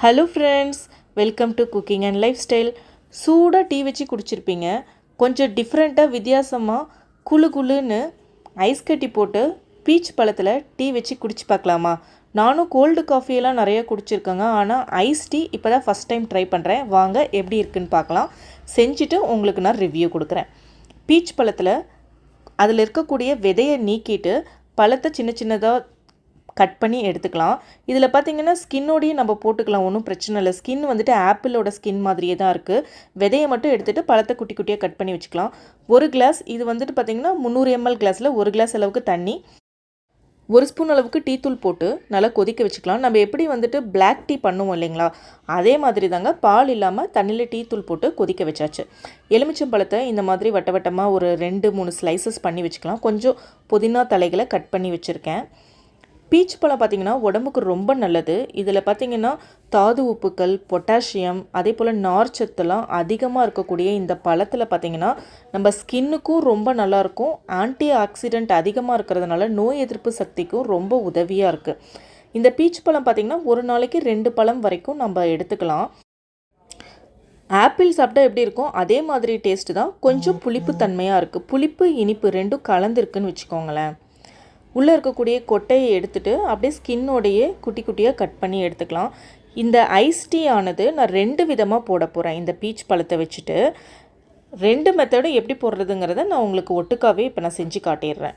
Hello friends welcome to cooking and lifestyle சூடாக tea வச்சு குடிச்சிருப்பீங்க. கொஞ்சம் டிஃப்ரெண்ட்டாக வித்தியாசமாக குளு குளுன்னு ஐஸ் கட்டி போட்டு பீச் பழத்தில் டீ வச்சு குடிச்சு பார்க்கலாமா? நானும் கோல்டு காஃபியெல்லாம் நிறைய குடிச்சிருக்கேங்க. ஆனால் ஐஸ் டீ இப்போ தான் ஃபஸ்ட் டைம் ட்ரை பண்ணுறேன் வாங்க எப்படி இருக்குன்னு பார்க்கலாம். செஞ்சுட்டு உங்களுக்கு நான் ரிவ்யூ கொடுக்குறேன். பீச் பழத்தில் அதில் இருக்கக்கூடிய விதையை நீக்கிட்டு பழத்தை சின்ன சின்னதாக கட் பண்ணி எடுத்துக்கலாம். இதில் பார்த்தீங்கன்னா ஸ்கின்னோடையே நம்ம போட்டுக்கலாம் ஒன்றும் பிரச்சனை இல்லை. ஸ்கின் வந்துட்டு ஆப்பிளோட ஸ்கின் மாதிரியே தான் இருக்குது விதையை மட்டும் எடுத்துகிட்டு பழத்தை குட்டி குட்டியாக கட் பண்ணி வச்சுக்கலாம். ஒரு கிளாஸ் இது வந்துட்டு பார்த்தீங்கன்னா முந்நூறு எம்எல் கிளாஸில் ஒரு கிளாஸ் அளவுக்கு தண்ணி ஒரு ஸ்பூன் அளவுக்கு டீ தூள் போட்டு நல்லா கொதிக்க வச்சுக்கலாம். நம்ம எப்படி வந்துட்டு பிளாக் டீ பண்ணுவோம் இல்லைங்களா? அதே மாதிரி தாங்க பால் இல்லாமல் தண்ணியில் டீ தூள் போட்டு கொதிக்க வச்சாச்சு. எலுமிச்சம் பழத்தை இந்த மாதிரி வட்ட வட்டமாக ஒரு ரெண்டு மூணு ஸ்லைசஸ் பண்ணி வச்சுக்கலாம். கொஞ்சம் புதினா தலைகளை கட் பண்ணி வச்சுருக்கேன். பீச் பழம் பார்த்திங்கன்னா உடம்புக்கு ரொம்ப நல்லது. இதில் பார்த்திங்கன்னா தாது உப்புக்கள் பொட்டாசியம் அதே போல் நார்ச்சத்துலாம் அதிகமாக இருக்கக்கூடிய இந்த பழத்தில் பார்த்திங்கன்னா நம்ம ஸ்கின்னுக்கும் ரொம்ப நல்லாயிருக்கும் ஆன்டி ஆக்சிடென்ட் அதிகமாக இருக்கிறதுனால நோய் எதிர்ப்பு சக்திக்கும் ரொம்ப உதவியாக இருக்குது இந்த பீச் பழம் பார்த்திங்கன்னா ஒரு நாளைக்கு ரெண்டு பழம் வரைக்கும் நம்ம எடுத்துக்கலாம். ஆப்பிள் சாப்பிட்டா எப்படி இருக்கும் அதே மாதிரி டேஸ்ட்டு தான். கொஞ்சம் புளிப்பு தன்மையாக இருக்குது புளிப்பு இனிப்பு ரெண்டும் கலந்துருக்குன்னு வச்சுக்கோங்களேன். உள்ளே இருக்கக்கூடிய கொட்டையை எடுத்துகிட்டு அப்படியே ஸ்கின்னோடையே குட்டி குட்டியாக கட் பண்ணி எடுத்துக்கலாம். இந்த ஐஸ் டீ ஆனது நான் ரெண்டு விதமாக போட போகிறேன் இந்த பீச் பழத்தை வச்சுட்டு ரெண்டு மெத்தடும் எப்படி போடுறதுங்கிறத நான் உங்களுக்கு ஒட்டுக்காவே இப்போ நான் செஞ்சு காட்டிடுறேன்.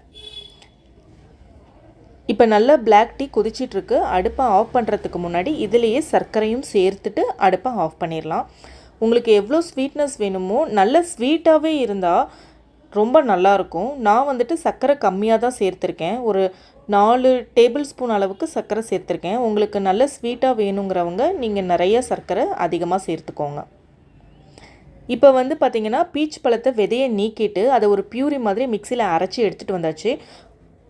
இப்போ நல்லா பிளாக் டீ கொதிச்சிட்ருக்கு அடுப்பை ஆஃப் பண்ணுறதுக்கு முன்னாடி இதுலேயே சர்க்கரையும் சேர்த்துட்டு அடுப்பை ஆஃப் பண்ணிடலாம். உங்களுக்கு எவ்வளோ ஸ்வீட்னஸ் வேணுமோ நல்ல ஸ்வீட்டாகவே இருந்தால் ரொம்ப நல்லாயிருக்கும் நான் வந்துட்டு சர்க்கரை கம்மியாக தான் சேர்த்துருக்கேன். ஒரு நாலு டேபிள் ஸ்பூன் அளவுக்கு சர்க்கரை சேர்த்துருக்கேன். உங்களுக்கு நல்ல ஸ்வீட்டாக வேணுங்கிறவங்க நீங்கள் நிறைய சர்க்கரை அதிகமாக சேர்த்துக்கோங்க. இப்போ வந்து பார்த்திங்கன்னா பீச் பழத்தை விதையை நீக்கிட்டு அதை ஒரு பியூரி மாதிரி மிக்சியில் அரைச்சி எடுத்துகிட்டு வந்தாச்சு.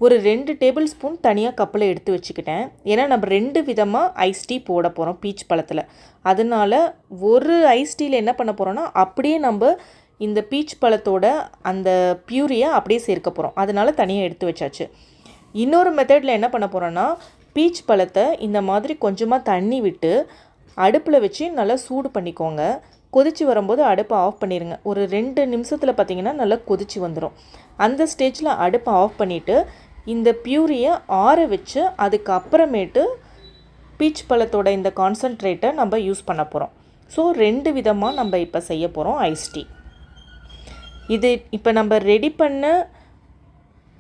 ஒரு ரெண்டு டேபிள் ஸ்பூன் தனியாக கப்பில் எடுத்து வச்சுக்கிட்டேன். ஏன்னா நம்ம ரெண்டு விதமாக ஐஸ் டீ போட போகிறோம் பீச் பழத்தில். அதனால் ஒரு ஐஸ் டீயில் என்ன பண்ண போகிறோன்னா அப்படியே நம்ம இந்த பீச் பழத்தோட அந்த பியூரியை அப்படியே சேர்க்க போகிறோம் அதனால் தனியாக எடுத்து வச்சாச்சு. இன்னொரு மெத்தடில் என்ன பண்ண போகிறோன்னா பீச் பழத்தை இந்த மாதிரி கொஞ்சமாக தண்ணி விட்டு அடுப்பில் வச்சு நல்லா சூடு பண்ணிக்கோங்க. கொதிச்சு வரும்போது அடுப்பை ஆஃப் பண்ணிடுங்க ஒரு ரெண்டு நிமிஷத்தில் பார்த்தீங்கன்னா நல்லா கொதிச்சு வந்துடும் அந்த ஸ்டேஜில் அடுப்பை ஆஃப் பண்ணிவிட்டு இந்த பியூரியை ஆற வச்சு அதுக்கப்புறமேட்டு பீச் பழத்தோட இந்த கான்சன்ட்ரேட்டை நம்ம யூஸ் பண்ண போகிறோம் ஸோ ரெண்டு விதமாக நம்ம இப்போ செய்ய போகிறோம் ஐஸ் டீ இது இப்போ நம்ம ரெடி பண்ண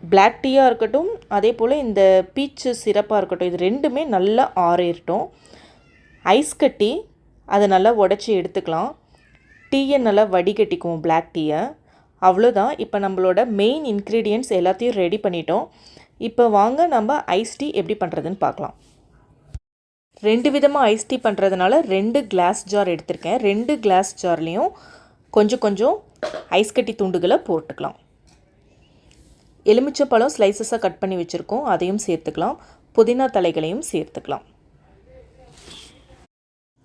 பிளாக் டீயாக இருக்கட்டும் அதே போல் இந்த பீச்சு சிறப்பாக இருக்கட்டும் இது ரெண்டுமே நல்லா ஆறிடட்டும் ஐஸ் கட்டி அதை நல்லா உடச்சி எடுத்துக்கலாம். டீயை நல்லா வடிகட்டிக்குவோம் பிளாக் டீயை அவ்வளோதான் இப்போ நம்மளோட மெயின் இன்க்ரீடியன்ட்ஸ் எல்லாத்தையும் ரெடி பண்ணிட்டோம். இப்போ வாங்க நம்ம ஐஸ் டீ எப்படி பண்ணுறதுன்னு பார்க்கலாம். ரெண்டு விதமாக ஐஸ் டீ பண்ணுறதுனால ரெண்டு கிளாஸ் ஜார் எடுத்திருக்கேன். ரெண்டு கிளாஸ் ஜார்லேயும் கொஞ்சம் கொஞ்சம் ஐஸ் கட்டி துண்டுகளை போட்டுக்கலாம். எலுமிச்சப்பழம் ஸ்லைசஸாக கட் பண்ணி வச்சுருக்கோம். அதையும் சேர்த்துக்கலாம். புதினா தலைகளையும் சேர்த்துக்கலாம்.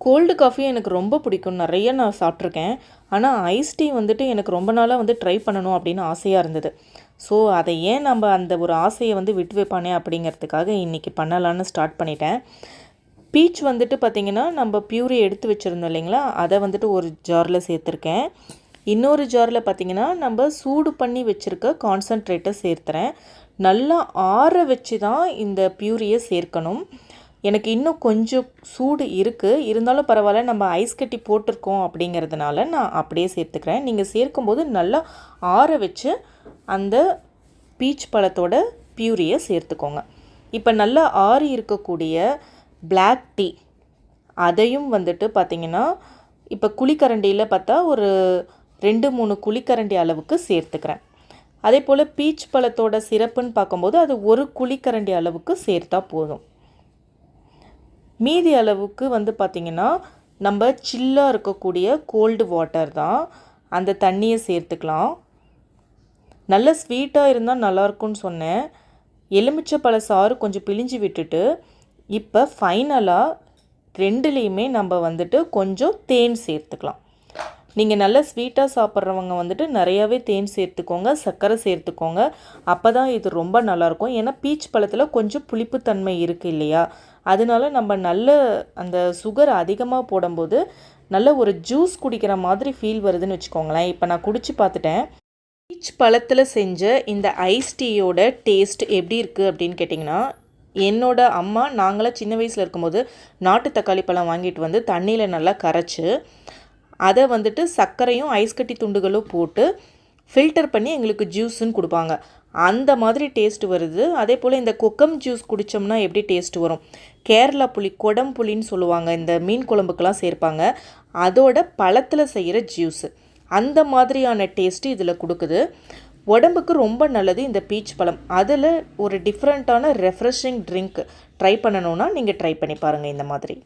கோல்டு காஃபி எனக்கு ரொம்ப பிடிக்கும். நிறைய நான் சாப்பிட்ருக்கேன் ஆனால் ஐஸ் டீ வந்துட்டு எனக்கு ரொம்ப நாளாக வந்து ட்ரை பண்ணணும் அப்படின்னு ஆசையாக இருந்தது. ஸோ அதை ஏன் நம்ம அந்த ஒரு ஆசையை வந்து விட்டு வைப்பானே அப்படிங்கிறதுக்காக இன்றைக்கி பண்ணலான்னு ஸ்டார்ட் பண்ணிட்டேன். பீச் வந்துட்டு பார்த்திங்கன்னா நம்ம பியூரி எடுத்து வச்சுருந்தோம் இல்லைங்களா? அதை வந்துட்டு ஒரு ஜாரில் சேர்த்துருக்கேன். இன்னொரு ஜாரில் பார்த்திங்கன்னா நம்ம சூடு பண்ணி வச்சுருக்க கான்சன்ட்ரேட்டை சேர்த்துறேன். நல்லா ஆற வச்சு தான் இந்த பியூரியை சேர்க்கணும். எனக்கு இன்னும் கொஞ்சம் சூடு இருக்குது இருந்தாலும் பரவாயில்ல நம்ம ஐஸ் கட்டி போட்டிருக்கோம் அப்படிங்கிறதுனால நான் அப்படியே சேர்த்துக்கிறேன். நீங்கள் சேர்க்கும்போது நல்லா ஆற வச்சு அந்த பீச் பழத்தோட பியூரியை சேர்த்துக்கோங்க. இப்போ நல்லா ஆறி இருக்கக்கூடிய பிளாக் டீ அதையும் வந்துட்டு பார்த்திங்கன்னா இப்போ குழிக்கரண்டியில் பார்த்தா ஒரு ரெண்டு மூணு குழிக்கரண்டி அளவுக்கு சேர்த்துக்கிறேன். அதே போல் பீச் பழத்தோட சிறப்புன்னு பார்க்கும்போது அது ஒரு குழிக்கரண்டி அளவுக்கு சேர்த்தா போதும். மீதி அளவுக்கு வந்து பார்த்திங்கன்னா நம்ம சில்லாக இருக்கக்கூடிய கோல்டு வாட்டர் தான். அந்த தண்ணியை சேர்த்துக்கலாம். நல்ல ஸ்வீட்டாக இருந்தால் நல்லாயிருக்கும்னு சொன்னேன். எலுமிச்சை பழ சாறு கொஞ்சம் பிழிஞ்சு விட்டுட்டு இப்போ ஃபைனலாக ரெண்டுலேயுமே நம்ம வந்துட்டு கொஞ்சம் தேன் சேர்த்துக்கலாம். நீங்கள் நல்லா ஸ்வீட்டாக சாப்பிட்றவங்க வந்துட்டு நிறையாவே தேன் சேர்த்துக்கோங்க சர்க்கரை சேர்த்துக்கோங்க. அப்போ தான் இது ரொம்ப நல்லாயிருக்கும். ஏன்னா பீச் பழத்தில் கொஞ்சம் புளிப்புத்தன்மை இருக்குது இல்லையா? அதனால நம்ம நல்ல அந்த சுகர் அதிகமாக போடும்போது நல்ல ஒரு ஜூஸ் குடிக்கிற மாதிரி ஃபீல் வருதுன்னு வச்சுக்கோங்களேன். இப்போ நான் குடிச்சு பார்த்துட்டேன். பீச் பழத்தில் செஞ்ச இந்த ஐஸ் டீயோட டேஸ்ட் எப்படி இருக்குது அப்படின்னு கேட்டிங்கன்னா என்னோட அம்மா நாங்களாம் சின்ன வயசில் இருக்கும்போது நாட்டு தக்காளி பழம் வாங்கிட்டு வந்து தண்ணியில் நல்லா கரைச்சி அதை வந்துட்டு சர்க்கரையும் ஐஸ் கட்டி துண்டுகளும் போட்டு ஃபில்டர் பண்ணி எங்களுக்கு ஜூஸுன்னு கொடுப்பாங்க. அந்த மாதிரி டேஸ்ட் வருது. அதே போல் இந்த கொக்கம் ஜூஸ் குடித்தோம்னா எப்படி டேஸ்ட் வரும்? கேரளா புளி கொடம் புளின்னு சொல்லுவாங்க. இந்த மீன் குழம்புக்கெலாம் சேர்ப்பாங்க. அதோட பழத்தில் செய்கிற ஜூஸு அந்த மாதிரியான டேஸ்ட்டு இதில் கொடுக்குது. உடம்புக்கு ரொம்ப நல்லது இந்த பீச் பழம். அதில் ஒரு டிஃப்ரெண்ட்டான ரெஃப்ரெஷிங் ட்ரிங்க் ட்ரை பண்ணணுன்னா நீங்கள் ட்ரை பண்ணி பாருங்கள் இந்த மாதிரி.